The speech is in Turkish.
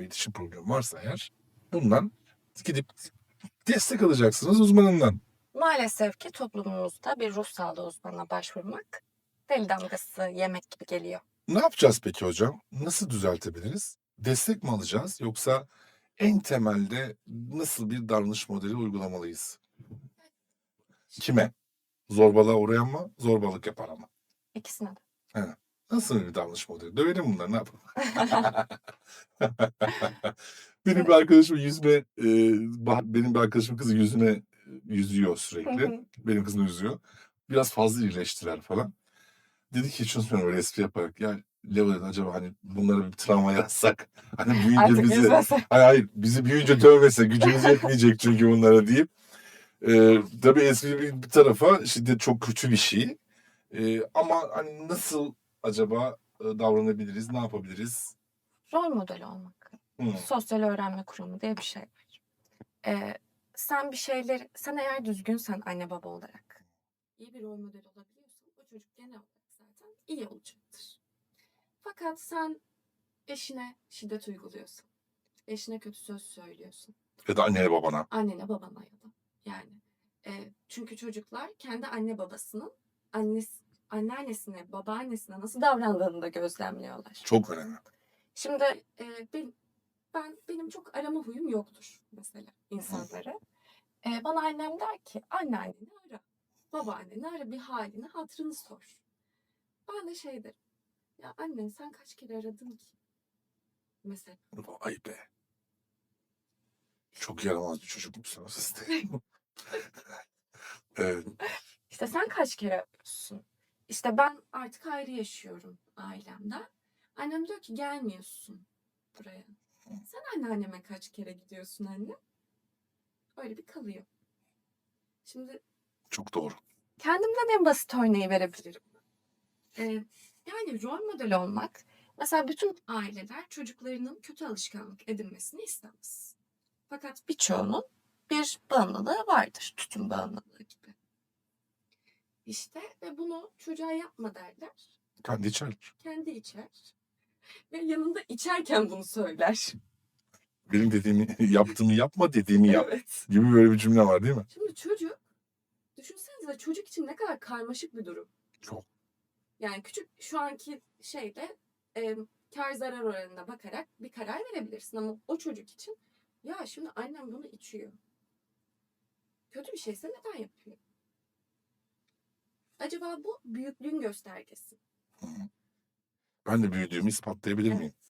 ve iletişim problemi varsa eğer bundan gidip destek alacaksınız uzmanından. Maalesef ki toplumumuzda bir ruh sağlığı uzmanına başvurmak deli damgası yemek gibi geliyor. Ne yapacağız peki hocam? Nasıl düzeltebiliriz? Destek mi alacağız yoksa en temelde nasıl bir davranış modeli uygulamalıyız? Kime? Zorbalığa uğrayan mı? Zorbalık yapan mı? İkisine de. Nasıl bir davranış modeli? Dövelim bunları ne yapalım? benim bir arkadaşım yüzme, e, benim bir arkadaşım kızı yüzme yüzüyor sürekli. benim kızım yüzüyor. Biraz fazla iyileştiler falan. Dedi ki hiç unutmuyorum böyle espri yaparak. Ya Leo dedi acaba hani bunlara bir travma yazsak. Hani büyüyünce bizi... Hayır hayır bizi büyüyünce dövmese gücümüz yetmeyecek çünkü bunlara deyip. Ee, tabii espri bir, bir tarafa şiddet çok kötü bir şey. Ee, ama hani nasıl acaba davranabiliriz, ne yapabiliriz? Rol model olmak. Hmm. Sosyal öğrenme kurumu diye bir şey var. Ee, sen bir şeyler, sen eğer düzgünsen anne baba olarak, iyi bir rol model olabiliyorsan o çocuk genel olarak zaten iyi olacaktır. Fakat sen eşine şiddet uyguluyorsan, eşine kötü söz söylüyorsun, Ya da annene babana. annene babana ya da yani. e, çünkü çocuklar kendi anne babasının annesi, anneannesine, babaannesine nasıl davrandığını da gözlemliyorlar. Çok önemli. Şimdi e, ben, ben benim çok arama huyum yoktur mesela insanları. E, bana annem der ki anneanneni ara, babaanneni ara bir halini hatırını sor. Ben de şey derim. Ya anne sen kaç kere aradın ki? Mesela. Vay be. Çok yaramaz bir çocukmuşsunuz siz evet. İşte sen kaç kere arıyorsun? İşte ben artık ayrı yaşıyorum ailemden. Annem diyor ki gelmiyorsun buraya. Sen anneanneme kaç kere gidiyorsun anne? Öyle bir kalıyor. Şimdi Çok doğru. kendimden en basit örneği verebilirim. Ee, yani rol model olmak. Mesela bütün aileler çocuklarının kötü alışkanlık edinmesini istemez. Fakat birçoğunun bir bağımlılığı vardır. Tütün bağımlılığı gibi. İşte ve bunu çocuğa yapma derler. Kendi içer. Kendi içer. Ve yanında içerken bunu söyler. Benim dediğimi yaptığımı yapma dediğimi yap. Evet. Gibi böyle bir cümle var değil mi? Şimdi çocuk, düşünsenize çocuk için ne kadar karmaşık bir durum. Çok. Yani küçük şu anki şeyde e, kar zarar oranına bakarak bir karar verebilirsin ama o çocuk için ya şimdi annem bunu içiyor. Kötü bir şeyse neden yapıyor? Acaba bu büyüklüğün göstergesi. Ben de büyüdüğümü ispatlayabilir miyim?